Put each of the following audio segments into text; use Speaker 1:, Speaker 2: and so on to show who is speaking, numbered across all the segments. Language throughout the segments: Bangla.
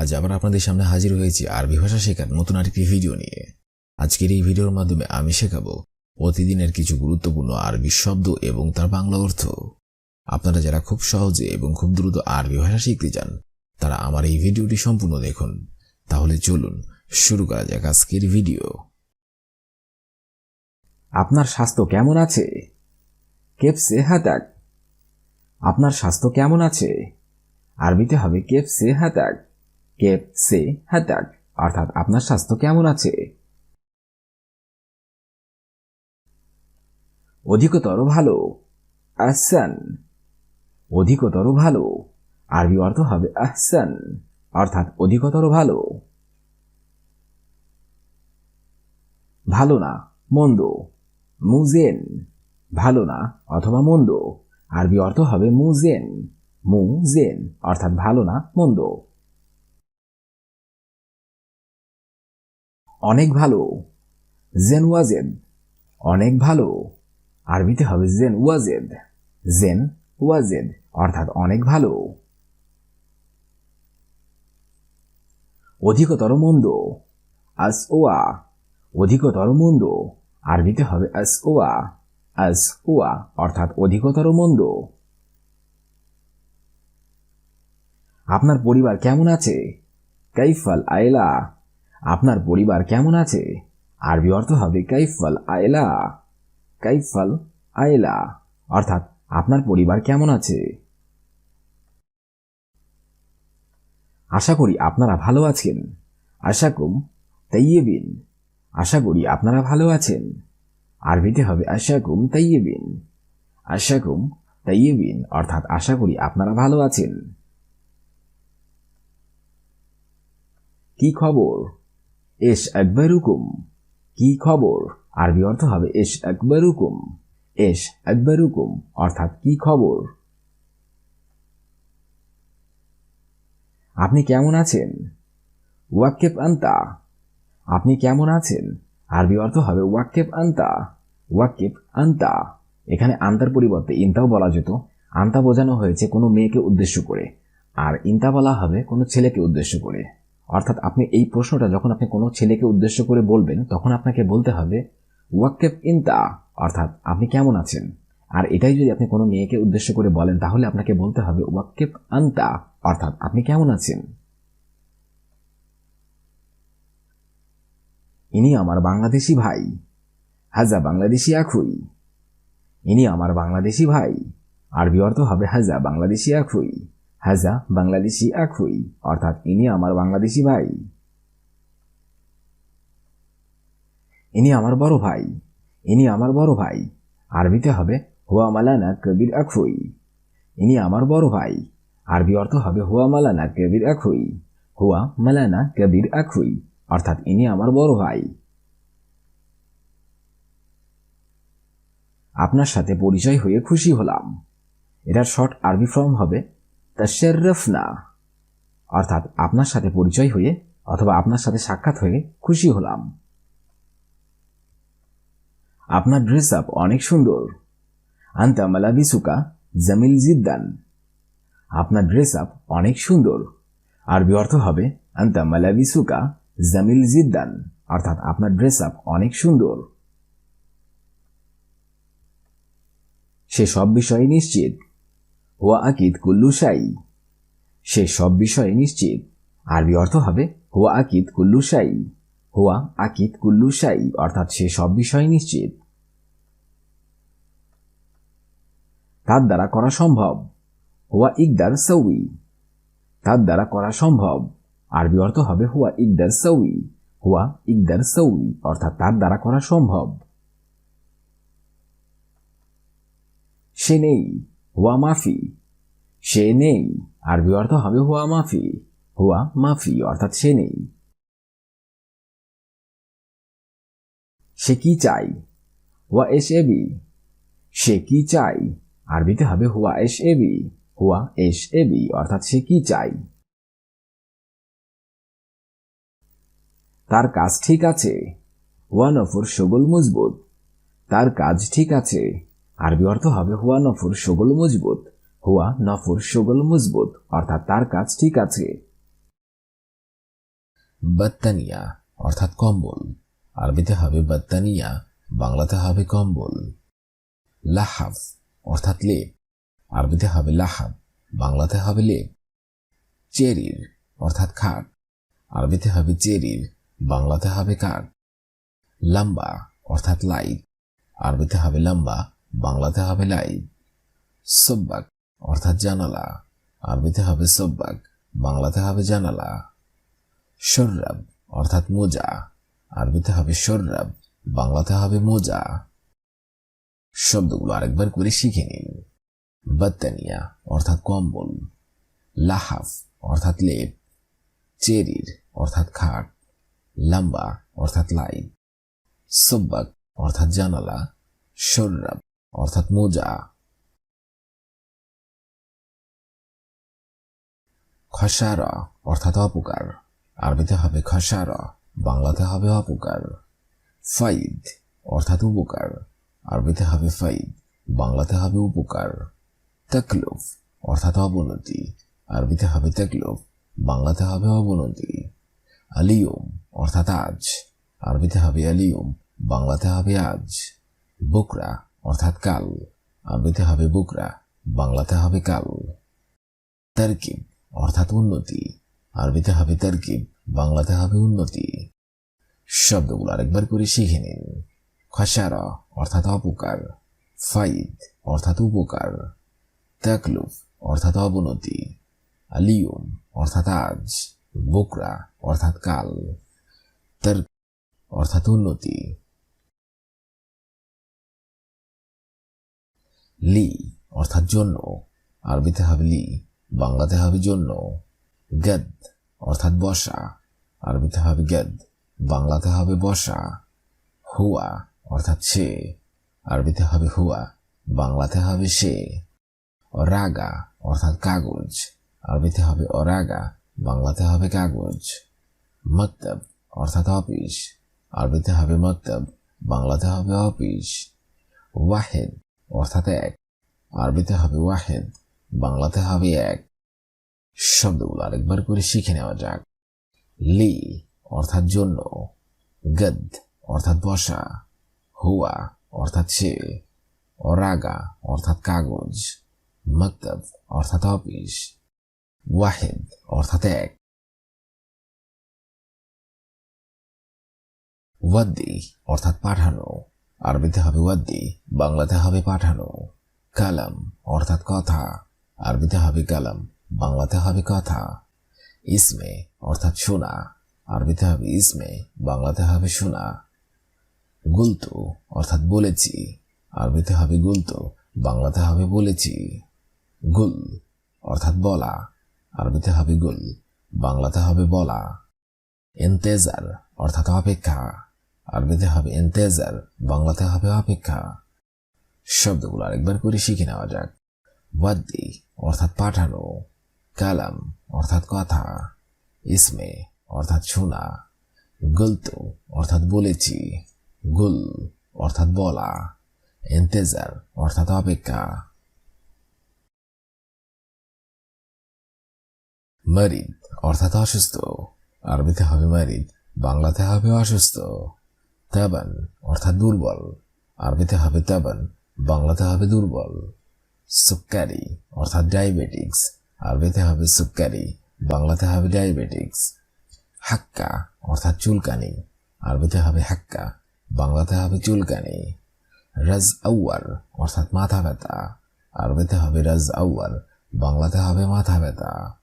Speaker 1: আজ আবার আপনাদের সামনে হাজির হয়েছি আরবি ভাষা শেখার নতুন আরেকটি ভিডিও নিয়ে। আজকের এই ভিডিওর মাধ্যমে আমি শেখাবো প্রতিদিনের কিছু গুরুত্বপূর্ণ আরবি শব্দ এবং তার বাংলা অর্থ। আপনারা যারা খুব সহজে এবং খুব দ্রুত আরবি ভাষা শিখতে চান, তারা আমার এই ভিডিওটি সম্পূর্ণ দেখুন। তাহলে চলুন শুরু করা যাক আজকের ভিডিও।
Speaker 2: আপনার স্বাস্থ্য কেমন আছে? কেপসে হাতাক। আপনার স্বাস্থ্য কেমন আছে? আরবিতে হবে কেপসে হাতাক কেপসে হাতাক অর্থাৎ আপনার স্বাস্থ্য কেমন আছে? অধিকতর ভালো। আহসান। অধিকতর ভালো। আরবি অর্থ হবে আহসান, অর্থাৎ অধিকতর ভালো। ভালো না, মন্দ। মুজেন। ভালো না অথবা মন্দ। আরবি অর্থ হবে মুজেন। মুজেন, অর্থাৎ ভালো না, মন্দ। অনেক ভালো। জেন ওয়াজেদ অনেক ভালো। আরবিতে হবে জেন ওয়াজেদ জেন ওয়াজেদ অর্থাৎ অনেক ভালো। অধিকতর মন্দ, আস ওয়া অধিকতর মন্দ, আরবিতে হবে আস ওয়া আস ওয়া অর্থাৎ অধিকতর মন্দ। আপনার পরিবার কেমন আছে? কাইফাল আয়লা আপনার পরিবার কেমন আছে? আরবি অর্থ হবে কাইফাল আয়লা। কাইফাল আয়লা। অর্থাৎ আপনার পরিবার কেমন আছে? আশা করি আপনারা ভালো আছেন। আশাকুম তাইয়েবিন আশা করি আপনারা ভালো আছেন। আরবিতে হবে আশাকুম তাইয়েবিন আশাকুম তাইয়েবিন অর্থাৎ আশা করি আপনারা ভালো আছেন। কি খবর? এস আকবরুকুম কি খবর? আরবি অর্থ হবে এস আকবরুকুম এস আকবরুকুম অর্থাৎ কি খবর? আপনি কেমন আছেন? ওয়াক্কেপ আন্তা। আপনি কেমন আছেন? আরবি অর্থ হবে ওয়াক্কেপ আন্তা। ওয়াক্কেপ আন্তা। এখানে আন্তার পরিবর্তে ইন্তাও বলা যেত। আন্তা বোঝানো হয়েছে কোনো মেয়েকে উদ্দেশ্য করে। আর ইন্তা বলা হবে কোনো ছেলেকে উদ্দেশ্য করে। অর্থাৎ আপনি এই প্রশ্নটা যখন আপনি কোনো ছেলেকে উদ্দেশ্য করে বলবেন, তখন আপনাকে বলতে হবে ওয়াক্কেপ ইন্তা অর্থাৎ আপনি কেমন আছেন? আর এটাই যদি আপনি কোনো মেয়েকে উদ্দেশ্য করে বলেন, তাহলে আপনাকে বলতে হবে ওয়াক্কেপ আন্তা অর্থাৎ আপনি কেমন আছেন? ইনি আমার বাংলাদেশি ভাই। হাজা বাংলাদেশি আখুই। ইনি আমার বাংলাদেশি ভাই। আরবি অর্থ হবে, হাজা বাংলাদেশি আখুই হাজা বাংলাদেশি আখুই, অর্থাৎ ইনি আমার বাংলাদেশি ভাই। ইনি আমার বড় ভাই, ইনি আমার বড় ভাই। আরবিতে হবে, হুয়া মালানা কবির আখুই। ইনি আমার বড় ভাই, আরবি অর্থ হবে, হুয়া মালানা কবির আখুই। হুয়া মালানা কবির আখুই, অর্থাৎ ইনি আমার বড় ভাই। আপনার সাথে পরিচয় হয়ে খুশি হলাম। এটার শর্ট আরবি ফর্ম হবে তাশেরফনা। অর্থাৎ আপনার সাথে পরিচয় হয়ে অথবা আপনার সাথে সাক্ষাৎ হয়ে খুশি হলাম। আপনার ড্রেস আপ অনেক সুন্দর। আন্তা মালাবিসুকা জামিল জিদ্দান। আপনার ড্রেস আপ অনেক সুন্দর। আরবি অর্থ হবে আন্তা মালাবিসুকা জামিল জিদ্দান। অর্থাৎ আপনার ড্রেস আপ অনেক সুন্দর। সে সব বিষয়ে নিশ্চিত। হুয়া আকিদ কুল্লু সাই সে সব বিষয়ে নিশ্চিত। আরবি অর্থ হবে, হুয়া আকিদ কুল্লু সাই হুয়া আকিদ কুল্লু সাই অর্থাৎ সে সব বিষয়ে নিশ্চিত। তার দ্বারা করা সম্ভব। হুয়া ইকদার সৌই তার দ্বারা করা সম্ভব। আরবি অর্থ হবে, হুয়া ইকদার সৌই হুয়া ইকদার সৌই অর্থাৎ তার দ্বারা করা সম্ভব। সে নেই। হুয়া মাফি সে নেই আরবি অর্থ হবে হুয়া মাফি হুয়া মাফি অর্থাৎ সে নেই সে কি চাই হুয়া এস এবি সে কি চাই আরবিতে হবে হুয়া এস এবি হুয়া এস এবি অর্থাৎ সে কি চাই তার কাজ ঠিক আছে হুয়া নফর সগল মজবুত তার কাজ ঠিক আছে আরবি অর্থ হবে হুয়া নফর সগল মজবুত। হুয়া নফর সগল মজবুত, অর্থাৎ তার কাজ ঠিক আছে।
Speaker 1: বাত্তানিয়া, অর্থাৎ কম্বল। আরবিতে হবে বাত্তানিয়া, বাংলাতে হবে কম্বল। লাহাফ, অর্থাৎ লেপ। আরবিতে হবে লাহাব, বাংলাতে হবে লেপ। চেরির, অর্থাৎ খাট। আরবিতে হবে চেরির, বাংলাতে হবে কাঠ। লম্বা, অর্থাৎ লাইট। আরবিতে হবে লম্বা বাংলাতে হবে লাইট সব্বাক, অর্থাৎ জানালা। আরবিতে হবে সব্বাক, বাংলাতে হবে জানালা। শর্রাব অর্থাৎ মোজা। আরবিতে হবে শর্রাব বাংলাতে হবে মোজা। শব্দগুলো আরেকবার করে শিখে নিন। বাত্তানিয়া, অর্থাৎ কম্বল। লাহাফ, অর্থাৎ লেপ। চেরির, অর্থাৎ খাট। লাম্বা, অর্থাৎ লাইট সব্বাক, অর্থাৎ জানালা। শর্রাব অর্থাৎ মোজা। খসারা, অর্থাৎ অপকার। আরবিতে হবে খসারা, বাংলাতে হবে অপকার। ফাইদ, অর্থাৎ উপকার। আরবিতে হবে ফাইদ, বাংলাতে হবে উপকার। তাকলুফ, অর্থাৎ অবনতি। আরবিতে হবে তাকলুফ, বাংলাতে হবে অবনতি। আলিয়ম, অর্থাৎ আজ। আরবিতে হবে আলিয়ম, বাংলাতে হবে আজ। বুকরা অর্থাৎ কাল। আরবিতে হবে বুকরা, বাংলাতে হবে কাল। তারকিব, অর্থাৎ উন্নতি। আরবিতে হবে তারকিব, বাংলাতে হবে উন্নতি। শব্দগুলো আরেকবার করে শিখে নিন। খসারা, অর্থাৎ অপকার। ফাইদ, অর্থাৎ উপকার। তাকলুফ, অর্থাৎ অবনতি। আলিয়ম অর্থাৎ আজ। বোকরা, অর্থাৎ কাল। তার অর্থাৎ উন্নতি। লি, অর্থাৎ জন্য। আরবিতে হবে লি, বাংলাতে হবে জন্য। গদ, অর্থাৎ বসা। আরবিতে হবে গদ, বাংলাতে হবে বসা। হুয়া, অর্থাৎ সে। আরবিতে হবে হুয়া, বাংলাতে হবে সে। রাগা অর্থাৎ কাগজ। আরবিতে হবে অরাগা, বাংলাতে হবে কাগজ। মক্তব, অর্থাৎ অফিস। আরবিতে হবে মক্তব, বাংলাতে হবে অফিস। ওয়াহেদ অর্থাৎ এক। আরবিতে হবে ওয়াহেদ, বাংলাতে হবে এক। শব্দগুলো আরেকবার করে শিখে নেওয়া যাক। লি অর্থাৎ জন্য, গদ অর্থাৎ বসা, হুয়া অর্থাৎ সে, অরাগা অর্থাৎ কাগজ, মক্তব অর্থাৎ অফিস, ওয়াহেদ অর্থাৎ এক। ওয়াদ্দি অর্থাৎ পাঠানো আরবিতে হবে ওয়াদ্দি বাংলাতে হবে পাঠানো, কালাম, অর্থাৎ কথা। আরবিতে হবে কালাম বাংলাতে হবে কথা। ইসমে, অর্থাৎ শোনা। আরবিতে হবে ইসমে বাংলাতে হবে শোনা। গুলতু, অর্থাৎ বলেছি। আরবিতে হবে গুলতু বাংলাতে হবে বলেছি। গুল, অর্থাৎ বলা। আরবিতে হবে গুল বাংলাতে হবে বলা। এন্তেজার, অর্থাৎ অপেক্ষা। আরবিতে হবে এন্তেজার, বাংলাতে হবে অপেক্ষা। শব্দগুলো আরেকবার করে শিখে নেওয়া যাক। ওয়াদ্দি, অর্থাৎ পাঠানো। কালাম, অর্থাৎ কথা। ইসমে, অর্থাৎ শোনা। গুলতু, অর্থাৎ বলেছি। গুল, অর্থাৎ বলা। এন্তেজার, অর্থাৎ অপেক্ষা। মারিদ, অর্থাৎ অসুস্থ। আরবিতে হবে মারিদ, বাংলাতে হবে অসুস্থ। তাবান, অর্থাৎ দুর্বল। আরবিতে হবে তাবান, বাংলাতে হবে দুর্বল। সুক্কারি, অর্থাৎ ডায়াবেটিক্স। আরবিতে হবে সুক্কারি, বাংলাতে হবে ডায়াবেটিক্স। হাক্কা, অর্থাৎ চুলকানি। আরবিতে হবে হাক্কা, বাংলাতে হবে চুলকানি। রাজ আউয়ার অর্থাৎ মাথা ব্যথা। আরবিতে হবে রাজ আউয়ার বাংলাতে হবে মাথা ব্যথা।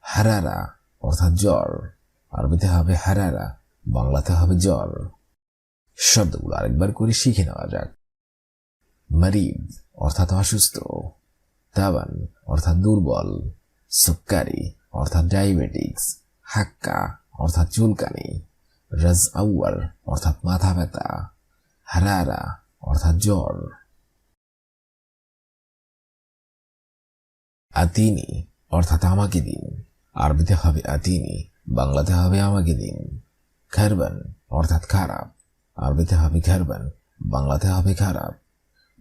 Speaker 1: হারারা, অর্থাৎ জ্বর। আরবিতে হবে হারারা, বাংলাতে হবে জ্বর। শব্দগুলো আরেকবার করে শিখে নেওয়া যাক। মারিব, অর্থাৎ অসুস্থ। তাবান, অর্থাৎ দুর্বল। সুক্কারি অর্থাৎ ডায়াবেটিক্স। হাক্কা, অর্থাৎ চুলকানি। রাজ আউয়ার অর্থাৎ মাথা ব্যথা। হারারা, অর্থাৎ জ্বর। আতিনি, অর্থাৎ আমাকে দিন। আরবিতে হবে আতিনি, বাংলাতে হবে আমাকে দিন। খারবান, অর্থাৎ খারাপ। আরবিতে হবে খারবান বাংলাতে হবে খারাপ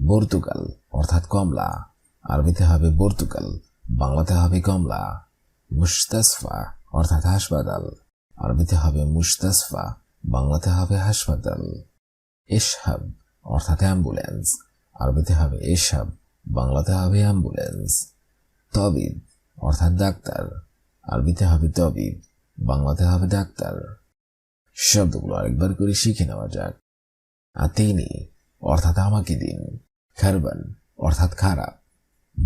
Speaker 1: পর্তুগাল, অর্থাৎ কমলা। আরবিতে হবে পর্তুগাল, বাংলাতে হবে কমলা। মুস্তাসফা, অর্থাৎ হাসপাতাল। আরবিতে হবে মুস্তাসফা, বাংলাতে হবে হাসপাতাল। এসহাব অর্থাৎ অ্যাম্বুলেন্স। আরবিতে হবে এসহাব বাংলাতে হবে অ্যাম্বুলেন্স। তবিদ অর্থাৎ ডাক্তার। আরবিতে হবে তবিদ বাংলাতে হবে ডাক্তার। শব্দগুলো আরেকবার করে শিখে নেওয়া যাক। আতিনি অর্থাৎ আমাকে দিন, খারবান, অর্থাৎ খারাপ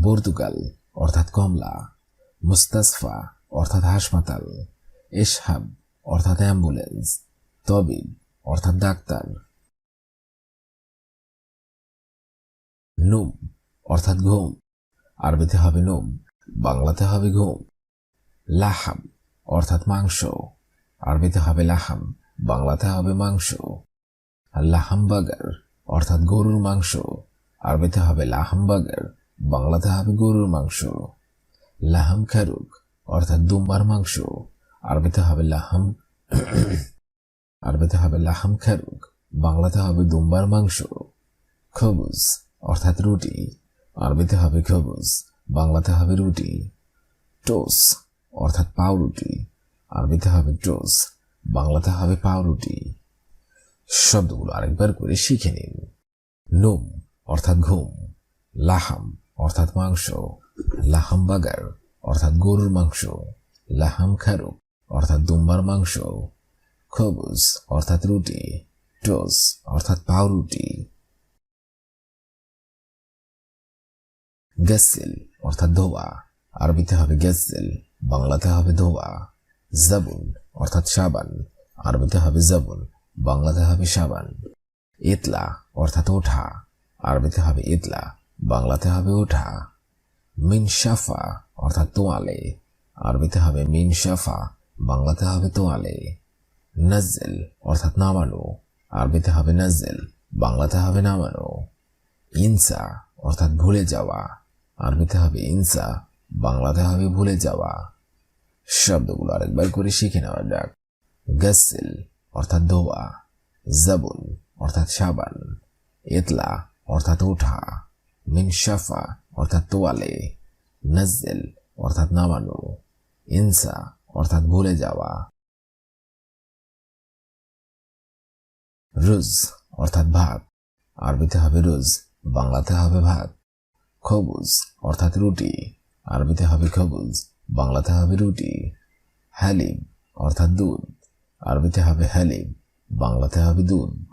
Speaker 1: পর্তুগাল, অর্থাৎ কমলা, মুস্তাসফা, অর্থাৎ হাসপাতাল এসহাব অর্থাৎ অ্যাম্বুলেন্স, তবিব, অর্থাৎ ডাক্তার। নুম, অর্থাৎ ঘুম, আরবিতে হবে নুম, বাংলাতে হবে ঘুম। লাহাম অর্থাৎ মাংস। আরবিতে হবে লাহাম, বাংলাতে হবে মাংস। লাহামবাগার অর্থাৎ গরুর মাংস। আরবিতে হবে লাহাম বাগার, বাংলাতে হবে গরুর মাংস। লাহাম খারুক, অর্থাৎ দুম্বার মাংস। আরবিতে হবে লাহাম, আরবিতে হবে লাহাম খারুক, বাংলাতে হবে দুম্বার মাংস। খবুজ, অর্থাৎ রুটি। আরবিতে হবে খবুজ, বাংলাতে হবে রুটি। টোস, অর্থাৎ পাউরুটি। আরবিতে হবে টোস বাংলাতে হবে পাউরুটি। শব্দগুলো আরেকবার করে শিখে নিন। নুম অর্থাৎ ঘুম, লাহাম অর্থাৎ মাংস, লাহাম বাগার অর্থাৎ গরুর মাংস, লাহাম খারুক অর্থাৎ দুম্বার মাংস, খবুজ অর্থাৎ রুটি, টোস অর্থাৎ পাউরুটি। গেসেল অর্থাৎ ধোয়া আরবিতে হবে গেসেল, বাংলাতে হবে ধোয়া জাবুন, অর্থাৎ সাবান আরবিতে হবে জাবুন, বাংলাতে হবে সাবান ইতলা, অর্থাৎ ওঠা। আরবিতে হবে ইতলা, বাংলাতে হবে ওঠা। মিনসাফা অর্থাৎ তোয়ালে। আরবিতে হবে মিনসাফা বাংলাতে হবে তোয়ালে। নজেল অর্থাৎ নামানো। আরবিতে হবে নজেল বাংলাতে হবে নামানো। ইনসা, অর্থাৎ ভুলে যাওয়া। আরবিতে হবে ইনসা, বাংলাতে হবে ভুলে যাওয়া। শব্দগুলো আরেকবার করে শিখে নেওয়া যাক। গসিল অর্থাৎ ধোয়া জাবুন অর্থাৎ সাবান, ইতলা অর্থাৎ ওঠা মিনসাফা অর্থাৎ তোয়ালে নজেল অর্থাৎ নামানো, ইনসা অর্থাৎ ভুলে যাওয়া, রুজ অর্থাৎ ভাত, আরবিতে হবে রুজ, বাংলাতে হবে ভাত, খবুজ অর্থাৎ রুটি, আরবিতে হবে খবুজ। বাংলাতে হবে রুটি হালিব অর্থাৎ দুধ। আরবিতে হবে হালিব বাংলাতে হবে দুধ।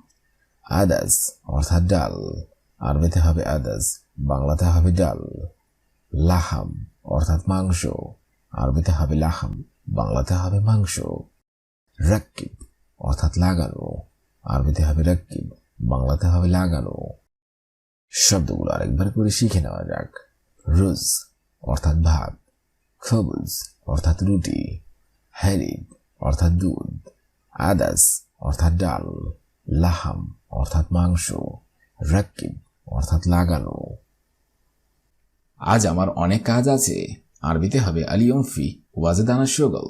Speaker 1: আদাস, অর্থাৎ ডাল। আরবিতে হবে আদাস, বাংলাতে হবে ডাল। লাহাম, অর্থাৎ মাংস। আরবিতে হবে লাহাম, বাংলাতে হবে মাংস। রাক্কিব, অর্থাৎ লাগানো। আরবিতে হবে রাক্কিব, বাংলাতে হবে লাগানো। শব্দগুলো আরেকবার করে শিখে নেওয়া যাক। রুজ, অর্থাৎ ভাত। খবুজ অর্থাৎ রুটি হ্যারিব অর্থাৎ দুধ আদাস অর্থাৎ ডাল লাহাম অর্থাৎ মাংস রাক্কিব অর্থাৎ লাগানো।
Speaker 2: আজ আমার অনেক কাজ আছে। আরবিতে হবে আলিয়ম ফি ওয়াজেদানা শোগল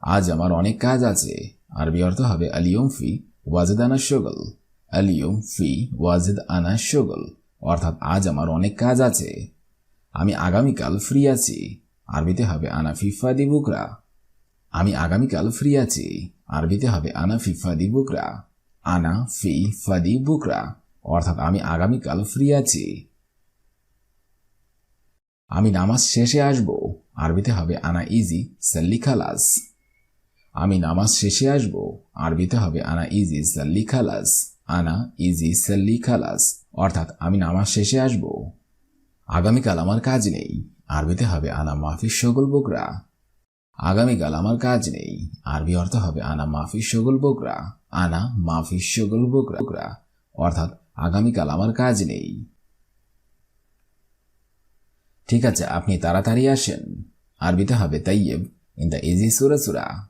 Speaker 2: আজ আমার অনেক কাজ আছে। আরবি অর্থ হবে আলিয়ম ফি ওয়াজেদানা শোগল আলিয়ম ফি ওয়াজেদ আনা শোগল অর্থাৎ আজ আমার অনেক কাজ আছে। আমি আগামীকাল ফ্রি আছি। আরবিতে হবে আনা ফিফা দি বুকরা। আমি আগামীকাল ফ্রি আছি। আরবিতে হবে আনা ফিফা দি বুকরা। আনা ফি ফাদি বুকরা। অর্থাৎ আমি আগামীকাল ফ্রি আছি। আমি নামাজ শেষে আসব। আরবিতে হবে আনা ইজি সাল্লি খালাস আমি নামাজ শেষে আসব। আরবিতে হবে আনা ইজি সাল্লি খালাস আনা ইজি সাল্লি খালাস অর্থাৎ আমি নামাজ শেষে আসব। আগামীকাল আমার কাজ নেই, আরবিতে হবে আনা মাফি শগল বকরা। আগামীকাল আমার কাজ নেই, আরবি অর্থ হবে আনা মাফি শগল বকরা, আনা মাফি শগল বকরা। অর্থাৎ আগামীকাল আমার কাজ নেই। ঠিক আছে, আপনি তাড়াতাড়ি আসেন। আরবিতে হবে তাইয়েব ইন দ্য ইজি সুরা সুরা।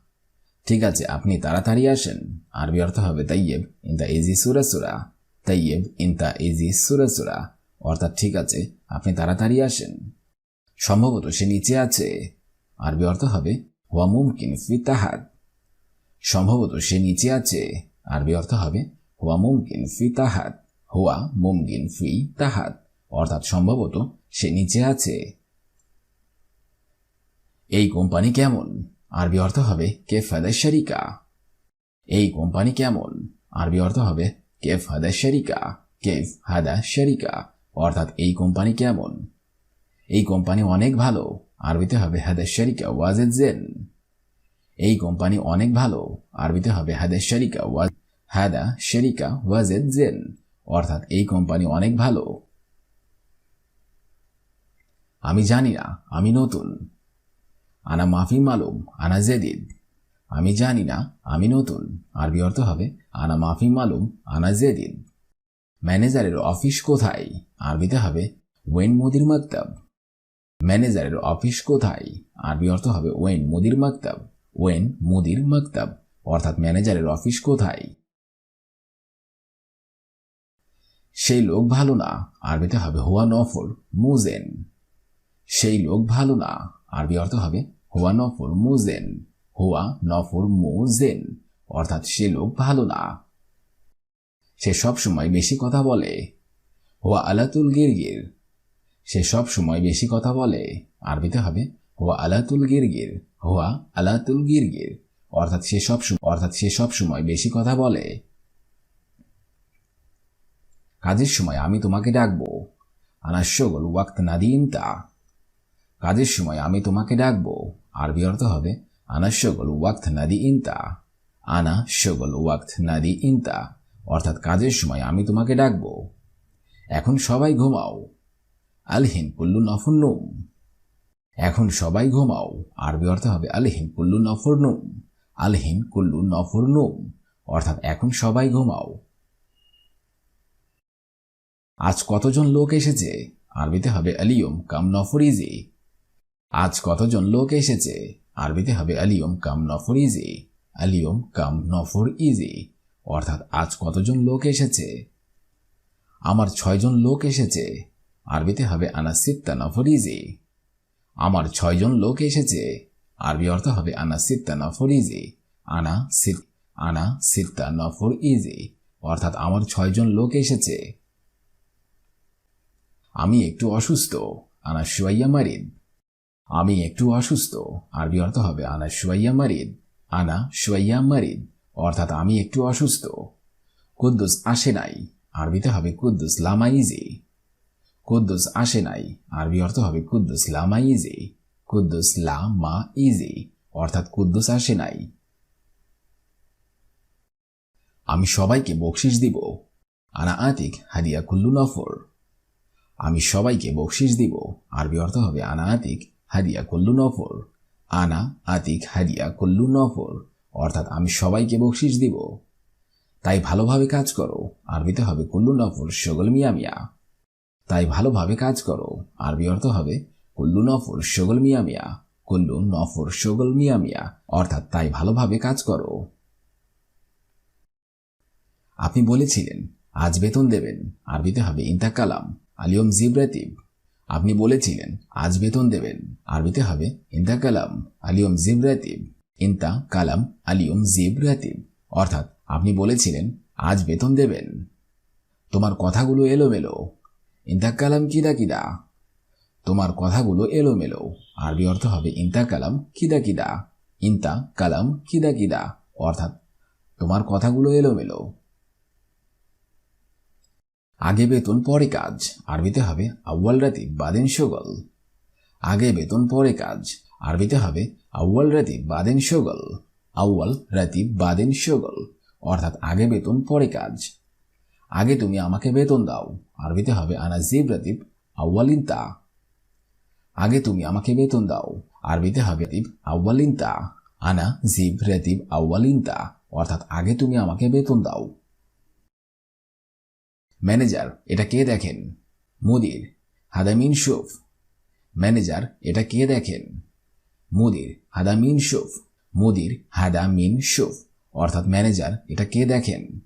Speaker 2: ঠিক আছে, আপনি তাড়াতাড়ি আসেন। আরবি অর্থ হবে তাইয়েব ইন দ্য ইজি সুরা সুরা। তাইয়েব ইন দ্য ইজি সুরা সুরা। অর্থাৎ ঠিক আছে আপনি তাড়াতাড়ি আসেন। সম্ভবত সে নিচে আছে। আরবি অর্থ হবে, হুয়া মুমকিন ফি তাহাদ সম্ভবত সে নিচে আছে। আরবি অর্থ হবে, হুয়া মুমকিন ফি তাহাদ হুয়া মুমকিন ফি তাহাদ অর্থাৎ সম্ভবত সে নিচে আছে। এই কোম্পানি কেমন? আরবি অর্থ হবে কে হাদা শরিকা। এই কোম্পানি কেমন? আরবি অর্থ হবে কেফ হাদা শরিকা। কেফ হাদা শরিকা। অর্থাৎ এই কোম্পানি কেমন? এই কোম্পানি অনেক ভালো। আরবিতে হবে হাদা শরিকা ওয়াজেদ জেন। এই কোম্পানি অনেক ভালো। আরবিতে হবে হাদা শরিকা ওয়াজ, হাদা শরিকা ওয়াজেদ জেন। অর্থাৎ এই কোম্পানি অনেক ভালো। আমি জানি না, আমি নতুন। আনা মাফি মালুম, আনা জেদিদ। আমি জানি না, আমি নতুন। আরবি অর্থ হবে, আনা মাফি মালুম, আনা জেদিদ। ম্যানেজারের অফিস কোথায়? আরবিতে হবে ওয়েন মুদির মাকতাব। ম্যানেজারের অফিস কোথায়? আরবি অর্থ হবে ওয়েন মোদির মাকতাব। ওয়েন মোদির মাকতাব। অর্থাৎ ম্যানেজারের অফিস কোথায়? সেই লোক ভালো না, আরবিতে হবে হুয়া নফর মুজেন। সেই লোক ভালো না, আরবি অর্থ হবে হুয়া নফর মুজেন। হুয়া নফর মুজেন। অর্থাৎ সে লোক ভালো না। সে সব সময় বেশি কথা বলে। হুয়া আলাতুল গিরগির। সে সব সময় বেশি কথা বলে। আরবিতে হবে, হুয়া আলাতুল গিরগির। হুয়া আলাতুল গিরগির। অর্থাৎ সে সব অর্থাৎ সে সব সময় বেশি কথা বলে। কাজের সময় আমি তোমাকে ডাকবো। আনা শগল ওয়াক্ত নাদিন তা কাজের সময় আমি তোমাকে ডাকবো। আরবি অর্থ হবে আনা শগল ওয়াক্ত নাদি ইনতা আনা শগল ওয়াক্ত নাদি ইনতা অর্থাৎ কাজের সময় আমি তোমাকে ডাকবো। এখন সবাই ঘুমাও। আলহিন কুল্লু নফর নুম। এখন সবাই ঘুমাও। আরবি অর্থ হবে আলহিন কুল্লু নফর নুম। আলহিন কুল্লু নফর নুম। অর্থাৎ এখন সবাই ঘুমাও। আজ কতজন লোক এসেছে? আরবিতে হবে আলিয়ম কাম নফরিজি আজ কতজন লোক এসেছে? আরবিতে হবে আলিয়ম কাম নফর ইজি। আলিয়ম কাম নফর ইজি। অর্থাৎ আজ কতজন লোক এসেছে? আমার ছয়জন লোক এসেছে। আরবিতে হবে আনা সিত্তা নফর ইজি আমার ছয়জন লোক এসেছে। আরবি অর্থ হবে আনা সিত্তা নফর ইজি আনা সিত আনা সিত্তা নফর ইজি অর্থাৎ আমার ছয়জন লোক এসেছে। আমি একটু অসুস্থ। আনা শুয়াইয়া মারিদ। আমি একটু অসুস্থ। আরবি অর্থ হবে আনা শুয়াইয়া মারিদ। আনা শুয়াইয়া মারিদ। অর্থাৎ আমি একটু অসুস্থ। কুদ্দুস আসে নাই, আরবিতে হবে কুদ্দুস লামাইজি। কুদ্দুস আসে নাই, আরবি অর্থ হবে কুদ্দুস লামাইজি, কুদ্দুস লা মা ইজি অর্থাৎ কুদ্দুস আসে নাই। আমি সবাইকে বকশিস দিব। আনা আতিক হাদিয়া কুল্লু নফর। আমি সবাইকে বকশিস দিব, আরবি অর্থ হবে আনা আতিক হাদিয়া কুল্লু নফর। আনা আতিক হাদিয়া কুল্লু নফর। অর্থাৎ আমি সবাইকে বকশিস দিব। তাই ভালোভাবে কাজ করো, আরবিতে হবে কুল্লু নফর শগল মিয়া মিয়া। তাই ভালোভাবে কাজ করো, আরবি অর্থ হবে কুল্লু নফর শগল মিয়া মিয়া, কুল্লু নফর শগল মিয়া মিয়া, অর্থাৎ তাই ভালোভাবে কাজ করো। আপনি বলেছিলেন, আজ বেতন দেবেন, আরবিতে হবে ইন্তা কালাম, আলিয়ম জিব্রাতিব। আপনি বলেছিলেন, আজ বেতন দেবেন, আরবিতে হবে ইন্তা কালাম, আলিয়ম জিব্রাতিব। ইন্তা কালাম আলিয়ম জিব্রাতিব অর্থাৎ আপনি বলেছিলেন, আজ বেতন দেবেন। তোমার কথাগুলো এলোমেলো। ইন্তা কালাম কিদা কিদা? তোমার কথাগুলো এলোমেলো। আরবি অর্থ হবে ইন্তা কালাম কিদা কিদা। ইন্তা কালাম কিদা কিদা। অর্থাৎ তোমার কথাগুলো এলোমেলো। আগে বেতন পরে কাজ। আরবিতে হবে আউ্বাল রাতি বাদেন শগল আগে বেতন পরে কাজ। আরবিতে হবে আউ্বাল রাতি বাদেন শগল আউ্বাল রাতি বাদেন শগল অর্থাৎ আগে বেতন, পরে কাজ। আগে তুমি আমাকে বেতন দাও। আরবিতে হবে আনা জিব রাতিব আউ্বালিন তা আগে তুমি আমাকে বেতন দাও। আরবিতে হবে রাতিব আউ্বালিন তা আনা জিব রাতিব আউ্বালিন তা অর্থাৎ আগে তুমি আমাকে বেতন দাও। ম্যানেজার, এটা কে দেখেন? মুদির। হাদামিন শুফ ম্যানেজার, এটা কে দেখেন? মুদির, হাদামিন শুফ মুদির হাদা মিন শুফ অর্থাৎ ম্যানেজার, এটা কে দেখেন?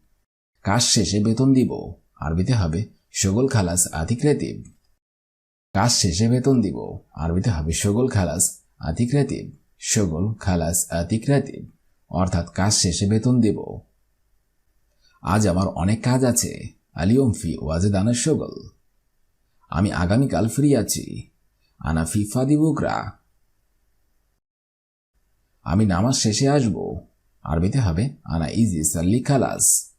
Speaker 2: কাজ শেষে বেতন দিব, আরবিতে হবে সগল খালাস আতিক রেতিব। কাজ শেষে বেতন দিব, আরবিতে হবে সগল খালাস আতিক রেতিব। সগল খালাস আতিক রেতিব। অর্থাৎ কাজ শেষে বেতন দিব। আজ আমার অনেক কাজ আছে আলিয়ম ফি ওয়াজেদ আনা শগল আমি আগামীকাল ফ্রি আছি। আনা ফিফা দিবুকরা আমি নামাজ শেষে আসব। আরবিতে হবে, আনা ইজি সাল্লি খালাস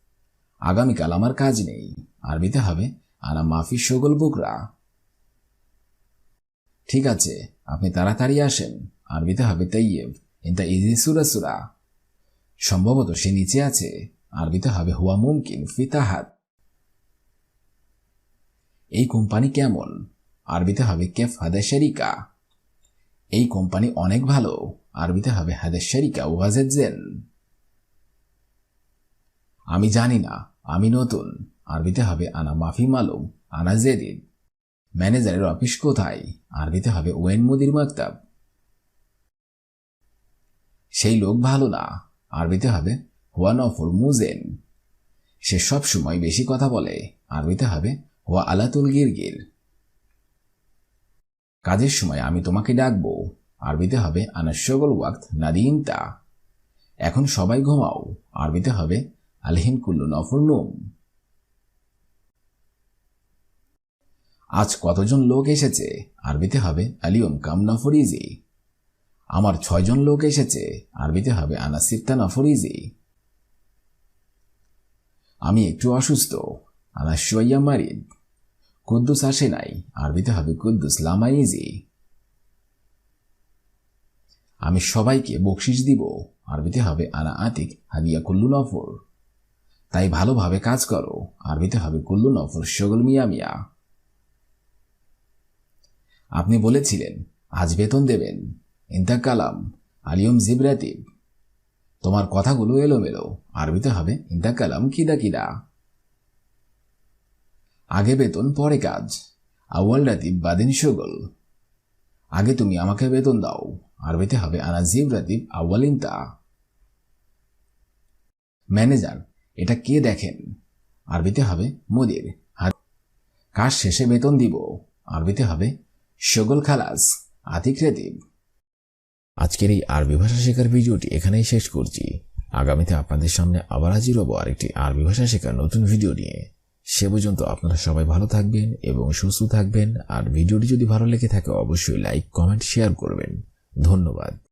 Speaker 2: আগামীকাল আমার কাজ নেই। আরবিতে হবে, আনা মাফি শগল বুকরা ঠিক আছে, আপনি তাড়াতাড়ি আসেন। আরবিতে হবে তৈয়েব ইন্তা ইজি সুরা সুরা। সম্ভবত সে নিচে আছে। আরবিতে হবে, হুয়া মুমকিন ফিতাহাত এই কোম্পানি কেমন? আরবিতে হবে, কেফ হাদা শরিকা। এই কোম্পানি অনেক ভালো। আরবিতে হবে হাদা শরিকা ওয়াজেজেন আমি জানি না, আমি নতুন। আরবিতে হবে আনা মাফি মালুম, আনা জেদিদ ম্যানেজারের অফিস কোথায়? আরবিতে হবে ওয়েন মুদির মাকতাব। সেই লোক ভালো না। আরবিতে হবে হুয়া নফর মুজেন। সে সব সময় বেশি কথা বলে। আরবিতে হবে হুয়া আলাতুল গিরগির। কাজের সময় আমি তোমাকে ডাকবো। আরবিতে হবে, আনাশগল ওয়াক্ত নাদিনতা এখন সবাই ঘুমাও। আরবিতে হবে আলহিন কুল্লু নফর নুম। আজ কতজন লোক এসেছে? আরবিতে হবে, আলিয়ম কাম নফর ইজি আমার ছয়জন লোক এসেছে। আরবিতে হবে আনা সিত্তা নফর ইজি আমি একটু অসুস্থ। আনা শোয়াইয়া মারিদ। কুদ্দুস আসে নাই। আরবিতে হবে কুদ্দুস, লামা ইজি। আমি সবাইকে বকশিস দিব। আরবিতে হবে আনা আতিক হাদিয়া কুল্লু নফর। তাই ভালোভাবে কাজ করো। আরবিতে হবে কুল্লু নফর শগল মিয়া মিয়া। আপনি বলেছিলেন, আজ বেতন দেবেন। ইন্তা কালাম, আলিয়ম জিবরাতিব। তোমার কথাগুলো এলোমেলো। আরবিতে হবে ইন্তা কালাম কিদা কিদা। আগে বেতন, পরে কাজ। আউয়াল রাতিব বাদিন শগল আগে তুমি আমাকে বেতন দাও। আরবিতে হবে আনাজিব রাতিব আউয়াল ইন্তা ম্যানেজার, এটা কে দেখেন? আরবিতে হবে মুদির। কাজ শেষে বেতন দিব। আরবিতে হবে শগল খালাস, আতিক রেতিব।
Speaker 1: আজকের এই আরবি ভাষা শেখার ভিডিওটি এখানেই শেষ করছি। আগামীতে আপনাদের সামনে আবার হাজির হব আরেকটি আরবি ভাষা শেখার নতুন ভিডিও নিয়ে। সে পর্যন্ত আপনারা সবাই ভালো থাকবেন এবং সুস্থ থাকবেন। আর ভিডিওটি যদি ভালো লেগে থাকে, অবশ্যই লাইক কমেন্ট শেয়ার করবেন। ধন্যবাদ।